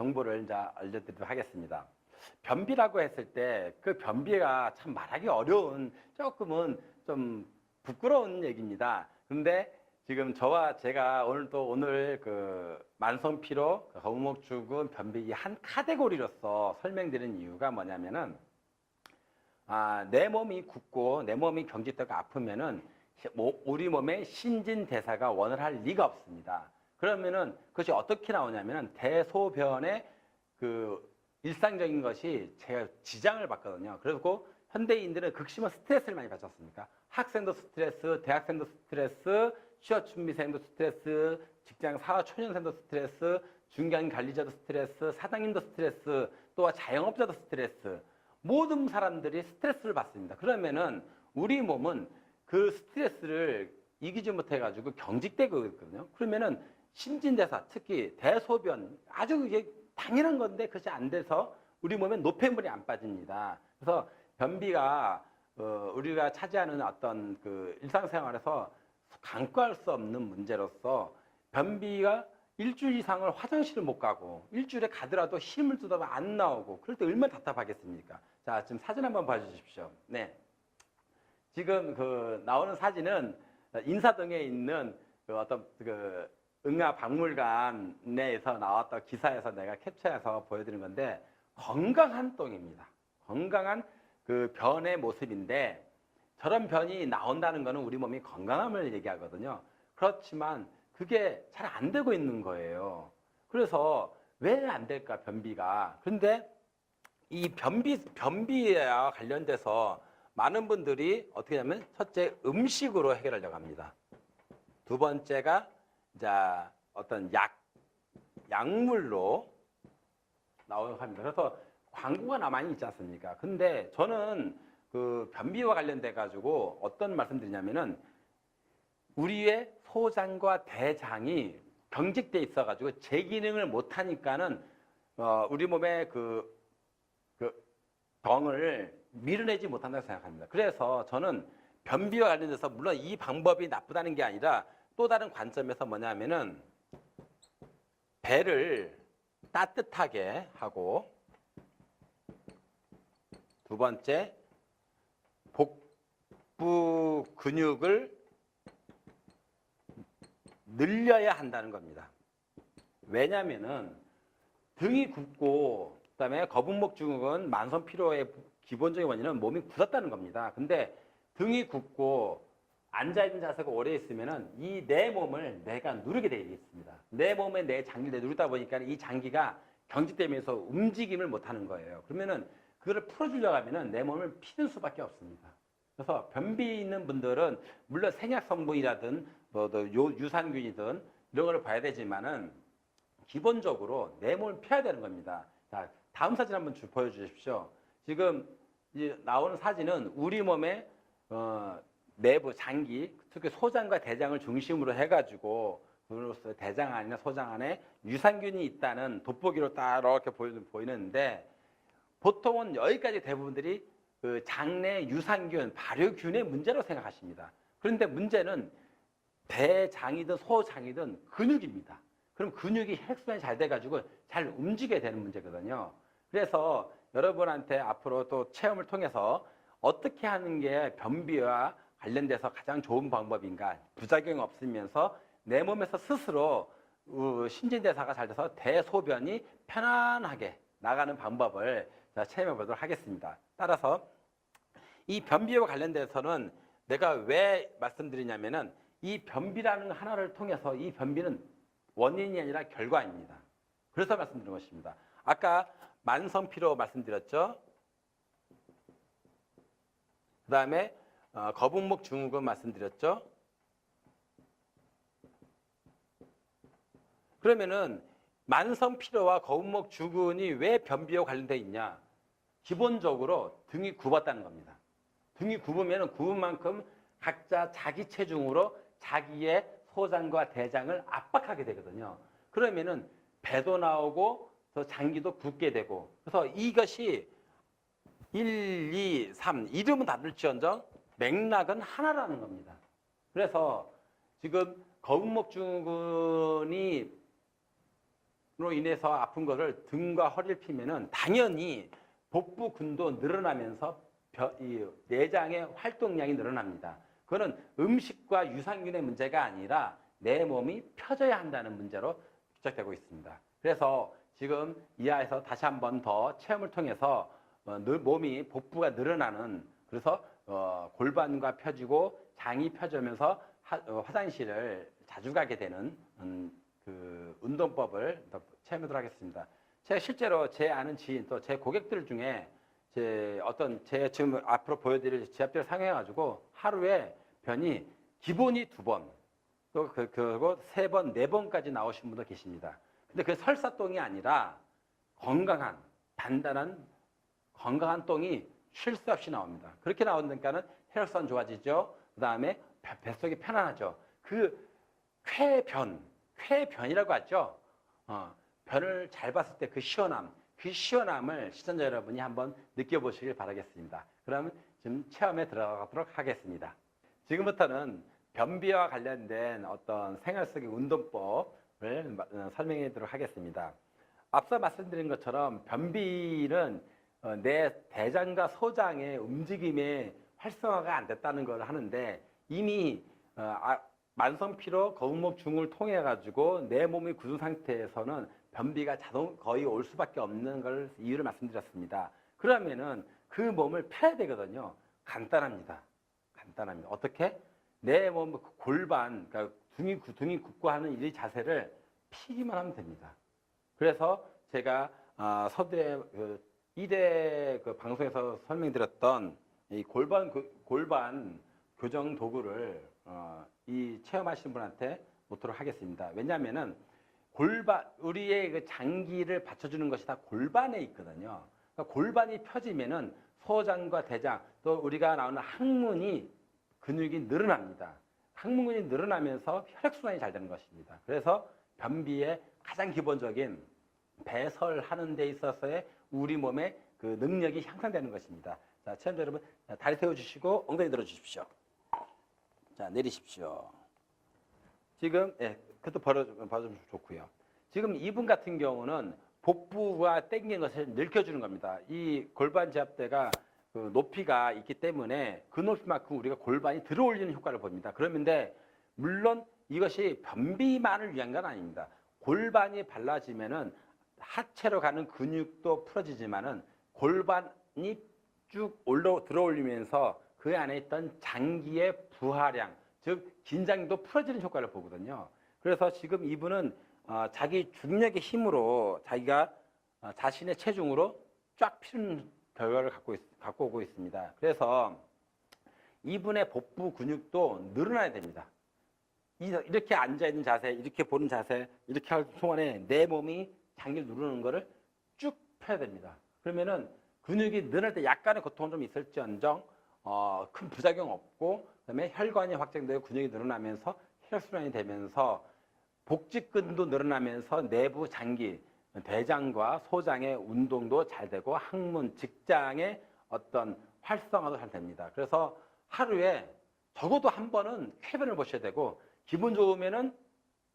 정보를 이제 알려드리도록 하겠습니다. 변비라고 했을 때 그 변비가 참 말하기 어려운 조금은 좀 부끄러운 얘기입니다. 그런데 지금 저와 제가 오늘 또 오늘 그 만성 피로, 거북목증후군, 변비 이한 카테고리로서 설명드리는 이유가 뭐냐면은 아, 내 몸이 굳고 내 몸이 경직되고 아프면은 시- 모- 우리 몸의 신진대사가 원활할 리가 없습니다. 그러면은 그것이 어떻게 나오냐면은 대소변의 그 일상적인 것이 제가 지장을 받거든요. 그리고 현대인들은 극심한 스트레스를 많이 받았습니까? 학생도 스트레스, 대학생도 스트레스, 취업 준비생도 스트레스, 직장 사회 초년생도 스트레스, 중간 관리자도 스트레스, 사장님도 스트레스, 또 자영업자도 스트레스. 모든 사람들이 스트레스를 받습니다. 그러면은 우리 몸은 그 스트레스를 이기지 못해가지고 경직되고 있거든요. 그러면은 신진대사, 특히 대소변, 아주 이게 당연한 건데 그것이 안 돼서 우리 몸에 노폐물이 안 빠집니다. 그래서 변비가 어, 우리가 차지하는 어떤 그 일상생활에서 간과할 수 없는 문제로서 변비가 일주일 이상을 화장실을 못 가고 일주일에 가더라도 힘을 쓰다가 안 나오고 그럴 때 얼마나 답답하겠습니까? 자, 지금 사진 한번 봐주십시오. 네. 지금 그 나오는 사진은 인사동에 있는 그 어떤 그 응아 박물관 내에서 나왔던 기사에서 내가 캡처해서 보여드린 건데 건강한 똥입니다. 건강한 그 변의 모습인데 저런 변이 나온다는 거는 우리 몸이 건강함을 얘기하거든요. 그렇지만 그게 잘 안 되고 있는 거예요. 그래서 왜 안 될까 변비가? 그런데 이 변비 변비와 관련돼서 많은 분들이 어떻게 하냐면 첫째 음식으로 해결하려고 합니다. 두 번째가 이제 어떤 약 약물로 나오려고 합니다. 그래서 광고가 나 많이 있지 않습니까? 근데 저는 그 변비와 관련돼 가지고 어떤 말씀드리냐면은 우리의 소장과 대장이 경직돼 있어 가지고 제 기능을 못 하니까는 어 우리 몸의 그 그 병을 밀어내지 못한다고 생각합니다. 그래서 저는 변비와 관련돼서 물론 이 방법이 나쁘다는 게 아니라 또 다른 관점에서 뭐냐면은 배를 따뜻하게 하고 두 번째 복부 근육을 늘려야 한다는 겁니다. 왜냐면은 등이 굽고 그다음에 거북목 증후군 만성 피로의 기본적인 원인은 몸이 굳었다는 겁니다. 근데 등이 굽고 앉아 있는 자세가 오래 있으면은 이 내 몸을 내가 누르게 되어 있습니다. 내 몸에 내 장기를 누르다 보니까 이 장기가 경직되면서 움직임을 못 하는 거예요. 그러면은 그거를 풀어주려고 하면은 내 몸을 피는 수밖에 없습니다. 그래서 변비 있는 분들은 물론 생약 성분이라든 뭐 유산균이든 이런 걸 봐야 되지만은 기본적으로 내 몸을 피해야 되는 겁니다. 자, 다음 사진 한번 주- 보여주십시오. 지금 이 나오는 사진은 우리 몸의 어, 내부 장기, 특히 소장과 대장을 중심으로 해가지고 그로서 대장 안이나 소장 안에 유산균이 있다는 돋보기로 딱 이렇게 보이는, 보이는데 보통은 여기까지 대부분들이 그 장내 유산균, 발효균의 문제로 생각하십니다. 그런데 문제는 대장이든 소장이든 근육입니다. 그럼 근육이 혈액순환이 잘 돼가지고 잘 움직여야 되는 문제거든요. 그래서 여러분한테 앞으로 또 체험을 통해서 어떻게 하는 게 변비와 관련돼서 가장 좋은 방법인가, 부작용이 없으면서 내 몸에서 스스로 어, 신진대사가 잘 돼서 대소변이 편안하게 나가는 방법을 자, 체험해 보도록 하겠습니다. 따라서 이 변비와 관련돼서는 내가 왜 말씀드리냐면은 이 변비라는 하나를 통해서 이 변비는 원인이 아니라 결과입니다. 그래서 말씀드린 것입니다. 아까 만성 피로 말씀드렸죠. 그 다음에 어, 거북목 증후군 말씀드렸죠. 그러면은 만성 피로와 거북목 증후군이 왜 변비와 관련돼 있냐? 기본적으로 등이 굽었다는 겁니다. 등이 굽으면 굽은 만큼 각자 자기 체중으로 자기의 소장과 대장을 압박하게 되거든요. 그러면은 배도 나오고 더 장기도 굽게 되고 그래서 이것이 1, 2, 3 이름은 다를지언정 맥락은 하나라는 겁니다. 그래서 지금 거북목 증후군이 로 인해서 아픈 것을 등과 허리를 피면은 당연히 복부근도 늘어나면서 내장의 활동량이 늘어납니다. 그거는 음식과 유산균의 문제가 아니라 내 몸이 펴져야 한다는 문제로 지적되고 있습니다. 그래서 지금 이하에서 다시 한 번 더 체험을 통해서 어, 늘- 몸이 복부가 늘어나는 그래서 어, 골반과 펴지고 장이 펴지면서 하- 어, 화장실을 자주 가게 되는 음, 그 운동법을 더 체험하도록 하겠습니다. 제가 실제로 제 아는 지인 또 제 고객들 중에 제 어떤 제 지금 앞으로 보여드릴 지압대를 상회해가지고 하루에 변이 기본이 두 번, 또 그, 그리고 세 번, 네 번까지 나오신 분도 계십니다. 근데 그 설사똥이 아니라 건강한, 단단한, 건강한 똥이 쉴 새 없이 나옵니다. 그렇게 나오니까는 혈액순환 좋아지죠. 그 다음에 뱃속이 편안하죠. 그 쾌변, 쾌변이라고 하죠. 어, 변을 잘 봤을 때 그 시원함, 그 시원함을 시청자 여러분이 한번 느껴보시길 바라겠습니다. 그러면 지금 체험에 들어가도록 하겠습니다. 지금부터는 변비와 관련된 어떤 생활 속의 운동법을 마- 어, 설명해 드리도록 하겠습니다. 앞서 말씀드린 것처럼 변비는 어, 내 대장과 소장의 움직임에 활성화가 안 됐다는 걸 하는데 이미 어, 아, 만성 피로 거북목 증후를 통해 가지고 내 몸이 굳은 상태에서는 변비가 자동 거의 올 수밖에 없는 걸 이유를 말씀드렸습니다. 그러면은 그 몸을 펴야 되거든요. 간단합니다. 간단합니다. 어떻게? 내 몸 골반, 그러니까 등이 굽- 등이 굽고 하는 이 자세를 피기만 하면 됩니다. 그래서 제가 아, 서대 그 이대 그 방송에서 설명드렸던 이 골반 그- 골반 교정 도구를 어, 이 체험하시는 분한테 놓도록 하겠습니다. 왜냐하면은 골반 우리의 그 장기를 받쳐주는 것이 다 골반에 있거든요. 그러니까 골반이 펴지면은 소장과 대장 또 우리가 나오는 항문이 근육이 늘어납니다. 항문근이 늘어나면서 혈액순환이 잘 되는 것입니다. 그래서 변비의 가장 기본적인 배설하는 데 있어서의 우리 몸의 그 능력이 향상되는 것입니다. 자, 체험자 여러분, 자, 다리 세워주시고 엉덩이 들어주십시오. 자, 내리십시오. 지금, 예, 그것도 벌어, 벌어주면 좋고요. 지금 이분 같은 경우는 복부가 땡긴 것을 늘켜주는 겁니다. 이 골반 지압대가 그 높이가 있기 때문에 그 높이만큼 우리가 골반이 들어올리는 효과를 봅니다. 그러는데 물론 이것이 변비만을 위한 건 아닙니다. 골반이 발라지면은 하체로 가는 근육도 풀어지지만은 골반이 쭉 올라 들어올리면서 그 안에 있던 장기의 부하량, 즉 긴장도 풀어지는 효과를 보거든요. 그래서 지금 이분은 어, 자기 중력의 힘으로 자기가 어, 자신의 체중으로 쫙 피는 결과를 갖고, 있- 갖고 오고 있습니다. 그래서 이분의 복부 근육도 늘어나야 됩니다. 이- 이렇게 앉아 있는 자세, 이렇게 보는 자세, 이렇게 할 동안에 내 몸이 장기를 누르는 거를 쭉 펴야 됩니다. 그러면은 근육이 늘어날 때 약간의 고통은 좀 있을지언정 어, 큰 부작용 없고 그다음에 혈관이 확장되고 근육이 늘어나면서 혈액순환이 되면서 복직근도 늘어나면서 내부 장기, 대장과 소장의 운동도 잘 되고 항문, 직장의 어떤 활성화도 잘 됩니다. 그래서 하루에 적어도 한 번은 쾌변을 보셔야 되고 기분 좋으면은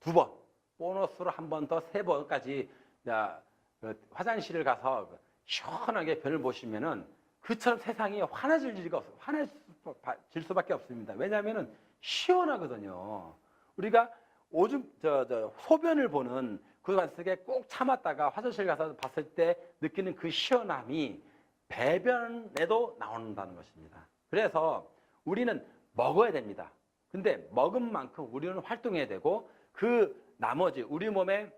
두 번, 보너스로 한 번 더 세 번까지 화장실을 가서 시원하게 변을 보시면은 그처럼 세상이 환해질 리가 없어. 환해질 수밖에 없습니다. 왜냐하면은 시원하거든요. 우리가 오줌 저, 저 소변을 보는 그 관습에 꼭 참았다가 화장실 가서 봤을 때 느끼는 그 시원함이 배변에도 나온다는 것입니다. 그래서 우리는 먹어야 됩니다. 근데 먹은 만큼 우리는 활동해야 되고 그 나머지 우리 몸에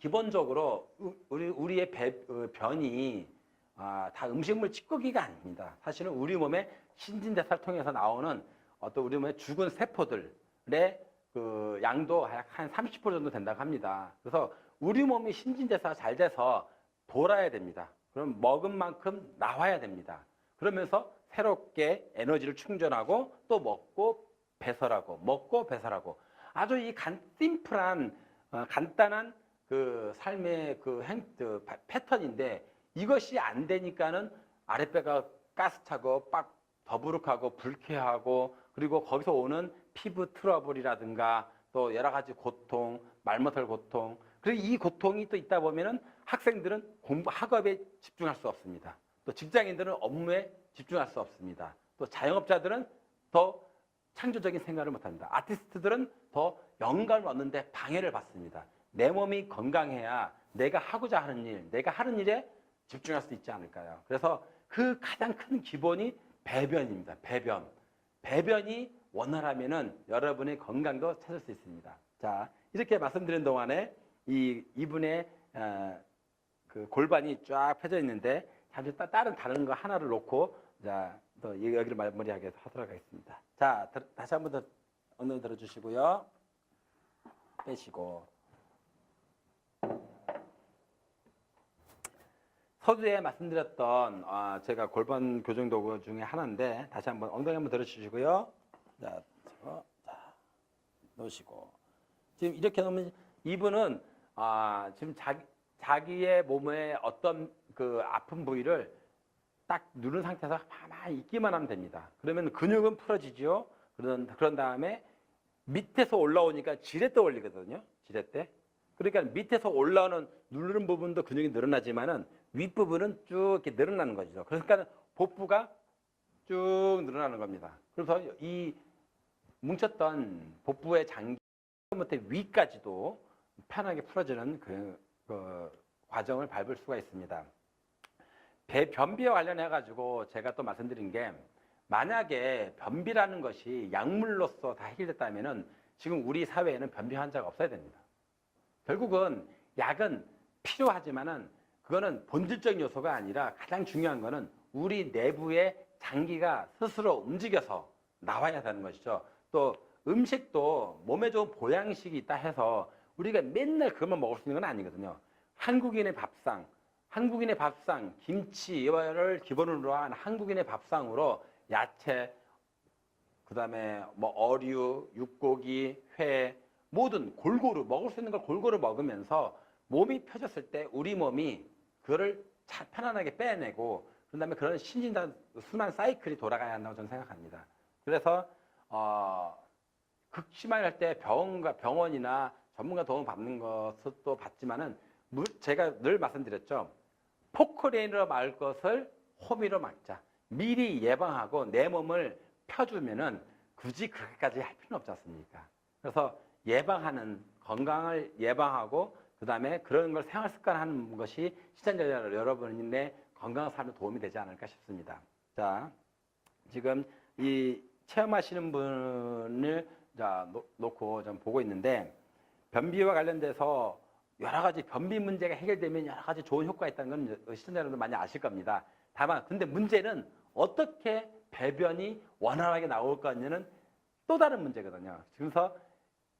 기본적으로 우- 우리 우리의 배, 어, 변이 아, 다 음식물 찌꺼기가 아닙니다. 사실은 우리 몸의 신진대사를 통해서 나오는 어떤 우리 몸의 죽은 세포들의 그 양도 약 한 30% 정도 된다고 합니다. 그래서 우리 몸이 신진대사가 잘 돼서 돌아야 됩니다. 그럼 먹은 만큼 나와야 됩니다. 그러면서 새롭게 에너지를 충전하고 또 먹고 배설하고 먹고 배설하고 아주 이 간 심플한 어, 간단한 그 삶의 그 행, 그 파- 패턴인데 이것이 안 되니까는 아랫배가 가스차고 빡 더부룩하고 불쾌하고 그리고 거기서 오는 피부 트러블이라든가 또 여러 가지 고통, 말 못할 고통. 그리고 이 고통이 또 있다 보면은 학생들은 공부 학업에 집중할 수 없습니다. 또 직장인들은 업무에 집중할 수 없습니다. 또 자영업자들은 더 창조적인 생각을 못합니다. 아티스트들은 더 영감을 얻는데 방해를 받습니다. 내 몸이 건강해야 내가 하고자 하는 일, 내가 하는 일에 집중할 수 있지 않을까요? 그래서 그 가장 큰 기본이 배변입니다. 배변. 배변이 원활하면은 여러분의 건강도 찾을 수 있습니다. 자, 이렇게 말씀드린 동안에 이 이분의 어, 그 골반이 쫙 펴져 있는데 잠시 따- 다른 다른 거 하나를 놓고 자, 또 이- 여기를 마무리하게 하도록 하겠습니다. 자, 들- 다시 한 번 더 엉덩이 들어주시고요. 빼시고. 서두에 말씀드렸던 아, 제가 골반 교정 도구 중에 하나인데 다시 한번 엉덩이 한번 들어주시고요. 자, 저, 자, 놓으시고 지금 이렇게 놓으면 이분은 아, 지금 자기 자기의 몸에 어떤 그 아픈 부위를 딱 누른 상태에서 가만히 있기만 하면 됩니다. 그러면 근육은 풀어지죠. 그런 그런 다음에 밑에서 올라오니까 지렛대 올리거든요. 지렛대. 그러니까 밑에서 올라오는 누르는 부분도 근육이 늘어나지만은 윗부분은 쭉 이렇게 늘어나는 거죠. 그러니까 복부가 쭉 늘어나는 겁니다. 그래서 이 뭉쳤던 복부의 장기 부터 위까지도 편하게 풀어지는 그, 그 과정을 밟을 수가 있습니다. 배 변비와 관련해 가지고 제가 또 말씀드린 게 만약에 변비라는 것이 약물로서 다 해결됐다면은 지금 우리 사회에는 변비 환자가 없어야 됩니다. 결국은 약은 필요하지만은 그거는 본질적인 요소가 아니라 가장 중요한 거는 우리 내부의 장기가 스스로 움직여서 나와야 되는 것이죠. 또 음식도 몸에 좋은 보양식이 있다 해서 우리가 맨날 그것만 먹을 수 있는 건 아니거든요. 한국인의 밥상, 한국인의 밥상, 김치를 기본으로 한 한국인의 밥상으로 야채, 그 다음에 뭐 어류, 육고기, 회 모든 골고루 먹을 수 있는 걸 골고루 먹으면서 몸이 펴졌을 때 우리 몸이 그거를 잘 편안하게 빼내고 그다음에 그런 신진단 순환 사이클이 돌아가야 한다고 저는 생각합니다. 그래서 어, 극심할 때 병원과 병원이나 전문가 도움 받는 것도 받지만은 무- 제가 늘 말씀드렸죠. 포크레인으로 말 것을 호미로 막자. 미리 예방하고 내 몸을 펴주면은 굳이 그렇게까지 할 필요는 없지 않습니까? 그래서 예방하는 건강을 예방하고 그 다음에 그런 걸 생활 습관하는 것이 시청자 여러분의 건강한 삶에 도움이 되지 않을까 싶습니다. 자, 지금 이 체험하시는 분을 자 놓- 놓고 좀 보고 있는데 변비와 관련돼서 여러 가지 변비 문제가 해결되면 여러 가지 좋은 효과가 있다는 건 시청자 여러분들 많이 아실 겁니다. 다만 근데 문제는 어떻게 배변이 원활하게 나올 거냐는 또 다른 문제거든요. 그래서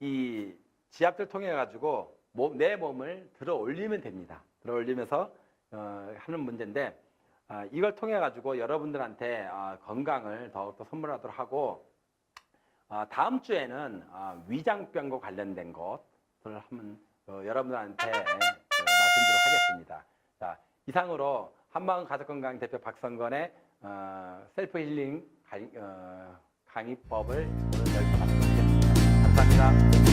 이 지압들 통해 가지고 몸, 내 몸을 들어 올리면 됩니다. 들어 올리면서 어, 하는 문제인데 아, 이걸 통해 가지고 여러분들한테 아, 건강을 더욱더 선물하도록 하고 아, 다음 주에는 아, 위장병과 관련된 것을 한번 어, 여러분들한테 어, 말씀드리도록 하겠습니다. 자, 이상으로 한마음 가족건강 대표 박성건의 어, 셀프 힐링 강의, 어, 강의법을 오늘 여기서 마 치